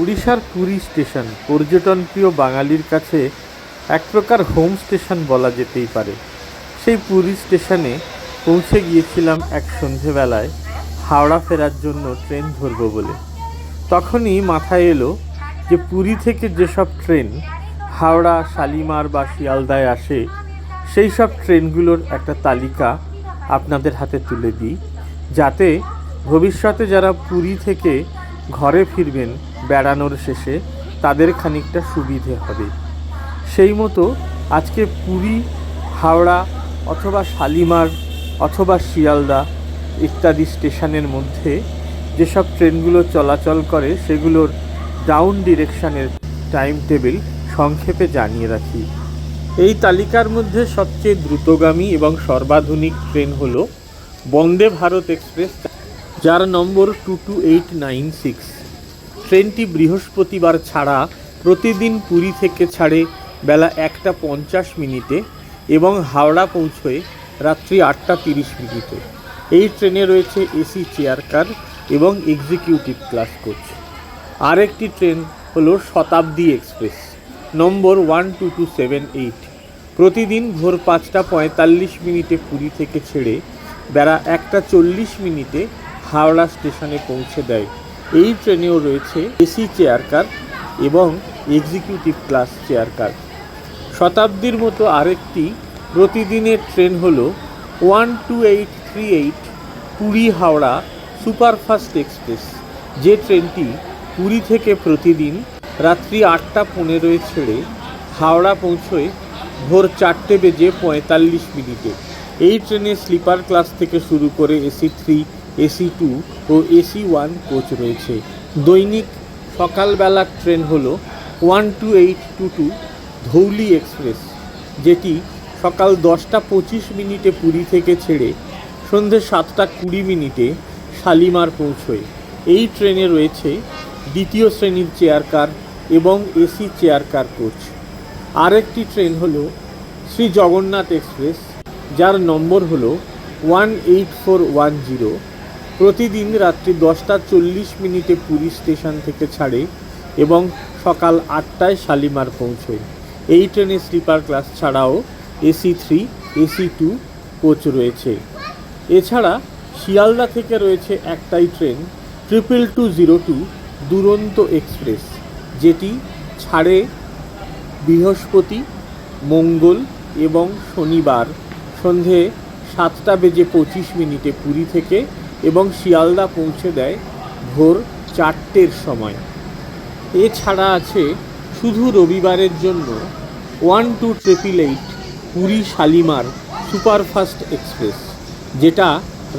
উড়িষ্যার পুরী স্টেশন পর্যটনপ্রিয় বাঙালির কাছে এক প্রকার হোম স্টেশন বলা যেতেই পারে। সেই পুরী স্টেশনে পৌঁছে গিয়েছিলাম এক সন্ধেবেলায়, হাওড়া ফেরার জন্য ট্রেন ধরবো বলে। তখনই মাথায় এলো যে পুরী থেকে যেসব ট্রেন হাওড়া, শালিমার বা শিয়ালদায় আসে, সেই সব ট্রেনগুলোর একটা তালিকা আপনাদের হাতে তুলে দিই, যাতে ভবিষ্যতে যারা পুরী থেকে ঘরে ফিরবেন বেড়ানোর শেষে তাদের খানিকটা সুবিধে হবে। সেই মতো আজকে পুরী, হাওড়া অথবা শালিমার অথবা শিয়ালদা ইত্যাদি স্টেশনের মধ্যে যেসব ট্রেনগুলো চলাচল করে সেগুলোর ডাউন ডিরেকশানের টাইম টেবিল সংক্ষেপে জানিয়ে রাখি। এই তালিকার মধ্যে সবচেয়ে দ্রুতগামী এবং সর্বাধুনিক ট্রেন হল বন্দে ভারত এক্সপ্রেস, যার নম্বর two two eight nine six ট্রেনটি বৃহস্পতিবার ছাড়া প্রতিদিন পুরী থেকে ছাড়ে বেলা একটা পঞ্চাশ মিনিটে এবং হাওড়া পৌঁছয় রাত্রি আটটা তিরিশ মিনিটে। এই ট্রেনে রয়েছে এসি, চেয়ার কার এবং এক্সিকিউটিভ ক্লাস কোচ আরেকটি ট্রেন হলো শতাব্দী এক্সপ্রেস, নম্বর one two two seven eight প্রতিদিন ভোর পাঁচটা পঁয়তাল্লিশ মিনিটে পুরী থেকে ছেড়ে বেলা একটা চল্লিশ মিনিটে হাওড়া স্টেশনে পৌঁছে দেয় এই ট্রেনেও রয়েছে এসি চেয়ার কার এবং এক্সিকিউটিভ ক্লাস চেয়ার কার। শতাব্দীর মতো আরেকটি প্রতিদিনের ট্রেন হল one two eight three eight Puri Howrah superfast express, যে ট্রেনটি পুরী থেকে প্রতিদিন রাত্রি আটটা পনেরোয় ছেড়ে হাওড়া পৌঁছয় ভোর চারটে বেজে পঁয়তাল্লিশ মিনিটে। এই ট্রেনে স্লিপার ক্লাস থেকে শুরু করে এসি থ্রি এসি টু ও এসি ওয়ান কোচ রয়েছে। দৈনিক সকালবেলার ট্রেন হল one two eight two two Dhauli express, যেটি সকাল দশটা পঁচিশ মিনিটে পুরী থেকে ছেড়ে সন্ধে সাতটা কুড়ি মিনিটে শালিমার পৌঁছয়। এই ট্রেনে রয়েছে দ্বিতীয় শ্রেণির চেয়ার কার এবং এসি চেয়ার কার কোচ। আরেকটি ট্রেন হল শ্রী জগন্নাথ এক্সপ্রেস, যার নম্বর হল one eight four one zero. প্রতিদিন রাত্রি দশটা চল্লিশ মিনিটে পুরী স্টেশন থেকে ছাড়ে এবং সকাল আটটায় শালিমার পৌঁছয়। এই ট্রেনে স্লিপার ক্লাস ছাড়াও AC three, AC two coach রয়েছে। এছাড়া শিয়ালদা থেকে রয়েছে একটাই train, triple two zero two Duronto express, যেটি ছাড়ে বৃহস্পতি, মঙ্গল এবং শনিবার। সন্ধে সাতটা বেজে পঁচিশ মিনিটে পুরী থেকে এবং শিয়ালদা পৌঁছে দেয় ভোর চারটের সময়। এছাড়া আছে শুধু রবিবারের জন্য one two triple eight Puri Shalimar superfast express, যেটা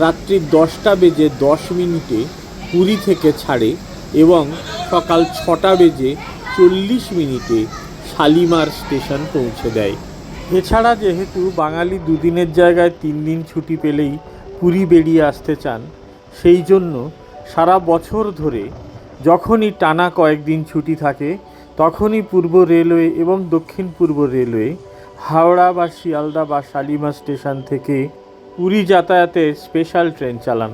রাত্রি দশটা বেজে দশ মিনিটে পুরী থেকে ছাড়ে এবং সকাল ছটা বেজে চল্লিশ মিনিটে শালিমার স্টেশন পৌঁছে দেয়। এছাড়া যেহেতু বাঙালি দুদিনের জায়গায় তিন দিন ছুটি পেলেই পুরী বেরিয়ে আসতে চান, সেই জন্য সারা বছর ধরে যখনই টানা কয়েকদিন ছুটি থাকে, তখনই পূর্ব রেলওয়ে এবং দক্ষিণ পূর্ব রেলওয়ে হাওড়া বা শিয়ালদা বা শালিমা স্টেশন থেকে পুরী যাতায়াতের স্পেশাল ট্রেন চালান।